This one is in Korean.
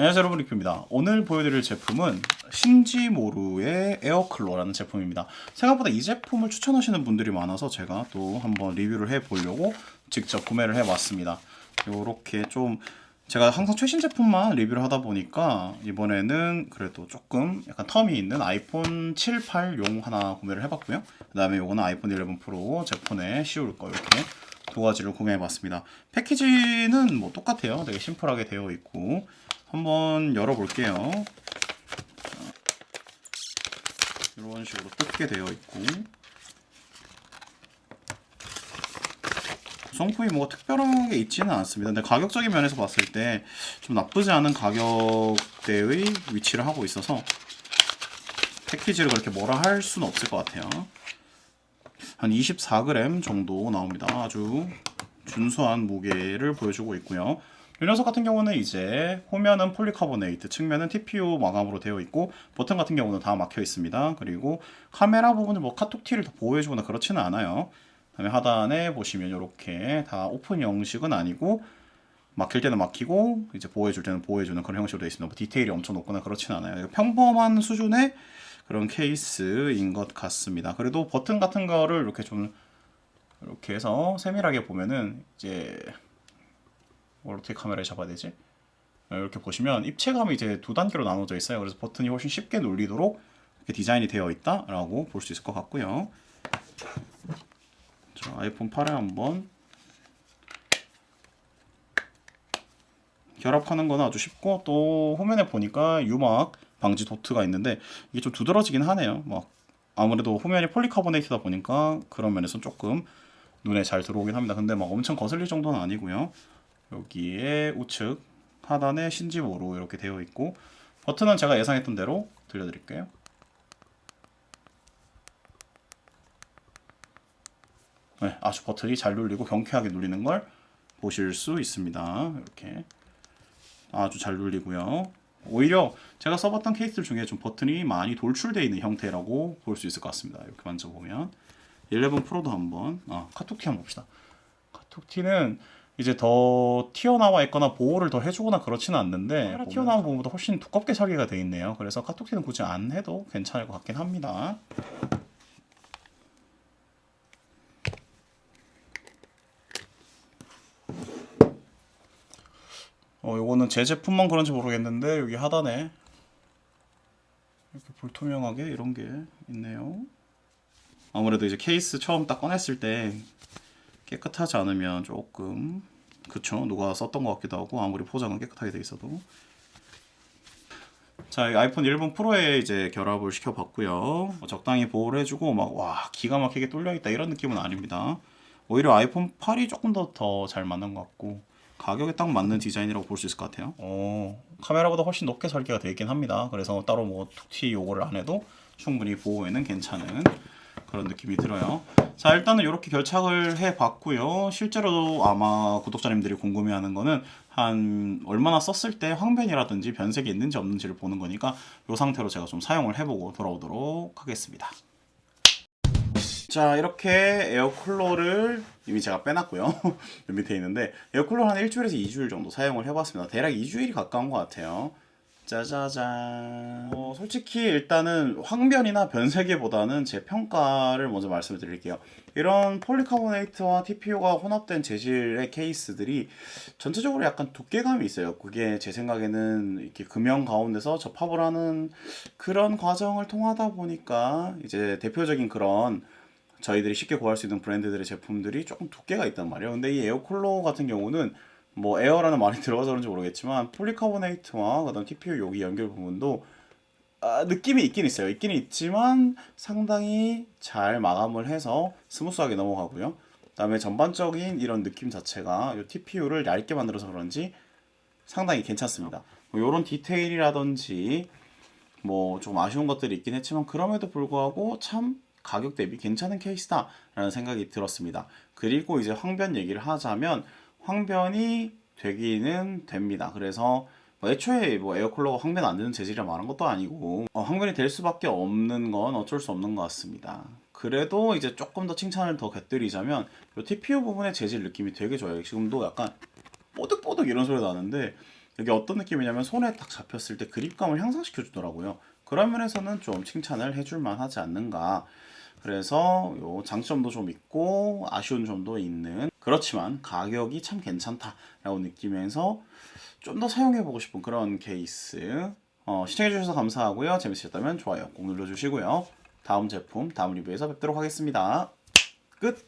안녕하세요 여러분. 리큐입니다. 오늘 보여드릴 제품은 신지모루의 에어클로라는 제품입니다. 생각보다 이 제품을 추천하시는 분들이 많아서 제가 또 한번 리뷰를 해보려고 직접 구매를 해봤습니다. 요렇게 좀 제가 항상 최신 제품만 리뷰를 하다 보니까 이번에는 그래도 조금 약간 텀이 있는 아이폰 7, 8용 하나 구매를 해봤고요. 그 다음에 요거는 아이폰 11 프로 제 폰에 씌울 거 이렇게 두 가지를 구매해봤습니다. 패키지는 뭐 똑같아요. 되게 심플하게 되어 있고 한번 열어볼게요. 이런 식으로 뜯게 되어 있고 구성품이 뭐가 특별한 게 있지는 않습니다. 근데 가격적인 면에서 봤을 때 좀 나쁘지 않은 가격대의 위치를 하고 있어서 패키지를 그렇게 뭐라 할 수는 없을 것 같아요. 한 24g 정도 나옵니다. 아주 준수한 무게를 보여주고 있고요. 이 녀석 같은 경우는 이제 호면은 폴리카보네이트, 측면은 TPU 마감으로 되어 있고 버튼 같은 경우는 다 막혀 있습니다. 그리고 카메라 부분은 뭐 카톡 티를 더 보호해주거나 그렇지는 않아요. 그다음에 하단에 보시면 이렇게 다 오픈 형식은 아니고 막힐 때는 막히고 이제 보호해줄 때는 보호해주는 그런 형식으로 되어 있습니다. 뭐 디테일이 엄청 높거나 그렇지는 않아요. 평범한 수준의 그런 케이스인 것 같습니다. 그래도 버튼 같은 거를 이렇게 좀 이렇게 해서 세밀하게 보면은 이제 뭘 어떻게 카메라에 잡아야 되지? 이렇게 보시면 입체감이 이제 두 단계로 나눠져 있어요. 그래서 버튼이 훨씬 쉽게 눌리도록 이렇게 디자인이 되어 있다라고 볼 수 있을 것 같고요. 자, 아이폰 8에 한번 결합하는 건 아주 쉽고 또 화면에 보니까 유막 방지 도트가 있는데 이게 좀 두드러지긴 하네요. 막 아무래도 화면이 폴리카보네이트다 보니까 그런 면에서 조금 눈에 잘 들어오긴 합니다. 근데 막 엄청 거슬릴 정도는 아니고요. 여기에 우측 하단에 신지모로 이렇게 되어 있고 버튼은 제가 예상했던 대로 들려드릴게요. 네, 아주 버튼이 잘 눌리고 경쾌하게 눌리는 걸 보실 수 있습니다. 이렇게 아주 잘 눌리고요. 오히려 제가 써봤던 케이스들 중에 좀 버튼이 많이 돌출되어 있는 형태라고 볼 수 있을 것 같습니다. 이렇게 만져보면 11 프로도 한번 아, 카톡티 한번 봅시다. 카톡티는 이제 더 튀어나와 있거나 보호를 더 해주거나 그렇지는 않는데 튀어나온 부분보다 훨씬 두껍게 설계가 되어 있네요. 그래서 카톡티는 굳이 안 해도 괜찮을 것 같긴 합니다. 어, 요거는 제 제품만 그런지 모르겠는데 여기 하단에 이렇게 불투명하게 이런 게 있네요. 아무래도 이제 케이스 처음 딱 꺼냈을 때 깨끗하지 않으면 조금 그쵸 누가 썼던 것 같기도 하고 아무리 포장은 깨끗하게 돼 있어도 자, 이 아이폰 11 프로에 이제 결합을 시켜봤고요. 뭐 적당히 보호를 해주고 막 와 기가 막히게 뚫려 있다 이런 느낌은 아닙니다. 오히려 아이폰 8이 조금 더 더 잘 맞는 것 같고 가격에 딱 맞는 디자인이라고 볼 수 있을 것 같아요. 어, 카메라보다 훨씬 높게 설계가 되어 있긴 합니다. 그래서 따로 뭐 툭튀 요거를 안 해도 충분히 보호에는 괜찮은 그런 느낌이 들어요. 자, 일단은 이렇게 결착을 해 봤고요. 실제로 아마 구독자님들이 궁금해하는 거는 한 얼마나 썼을 때 황변이라든지 변색이 있는지 없는지를 보는 거니까 이 상태로 제가 좀 사용을 해보고 돌아오도록 하겠습니다. 자 이렇게 에어쿨러를 이미 제가 빼놨고요 요 밑에 있는데 에어쿨러 한 일주일에서 2주일 정도 사용을 해봤습니다 대략 2주일이 가까운 것 같아요 짜자잔. 어, 솔직히 일단은 황변이나 변색에보다는 제 평가를 먼저 말씀을 드릴게요. 이런 폴리카보네이트와 TPU가 혼합된 재질의 케이스들이 전체적으로 약간 두께감이 있어요. 그게 제 생각에는 이렇게 금형 가운데서 접합을 하는 그런 과정을 통하다 보니까 이제 대표적인 그런 저희들이 쉽게 구할 수 있는 브랜드들의 제품들이 조금 두께가 있단 말이에요. 근데 이 에어쿨러 같은 경우는 뭐 에어라는 말이 들어가서 그런지 모르겠지만 폴리카보네이트와 그다음 TPU 여기 연결 부분도 아, 느낌이 있긴 있어요. 있긴 있지만 상당히 잘 마감을 해서 스무스하게 넘어가고요. 그다음에 전반적인 이런 느낌 자체가 이 TPU를 얇게 만들어서 그런지 상당히 괜찮습니다. 뭐 이런 디테일이라든지 뭐 좀 아쉬운 것들이 있긴 했지만 그럼에도 불구하고 참 가격 대비 괜찮은 케이스다라는 생각이 들었습니다. 그리고 이제 황변 얘기를 하자면 황변이 되기는 됩니다. 그래서 뭐 애초에 뭐 에어쿨러가 황변 안 되는 재질이라 말한 것도 아니고 어, 황변이 될 수밖에 없는 건 어쩔 수 없는 것 같습니다. 그래도 이제 조금 더 칭찬을 더 곁들이자면 이 TPU 부분의 재질 느낌이 되게 좋아요. 지금도 약간 뽀득뽀득 이런 소리 나는데 이게 어떤 느낌이냐면 손에 딱 잡혔을 때 그립감을 향상시켜 주더라고요. 그런 면에서는 좀 칭찬을 해줄 만 하지 않는가. 그래서 요 장점도 좀 있고 아쉬운 점도 있는 그렇지만 가격이 참 괜찮다라고 느끼면서 좀 더 사용해보고 싶은 그런 케이스. 어, 시청해주셔서 감사하고요. 재밌으셨다면 좋아요 꼭 눌러주시고요. 다음 제품 다음 리뷰에서 뵙도록 하겠습니다. 끝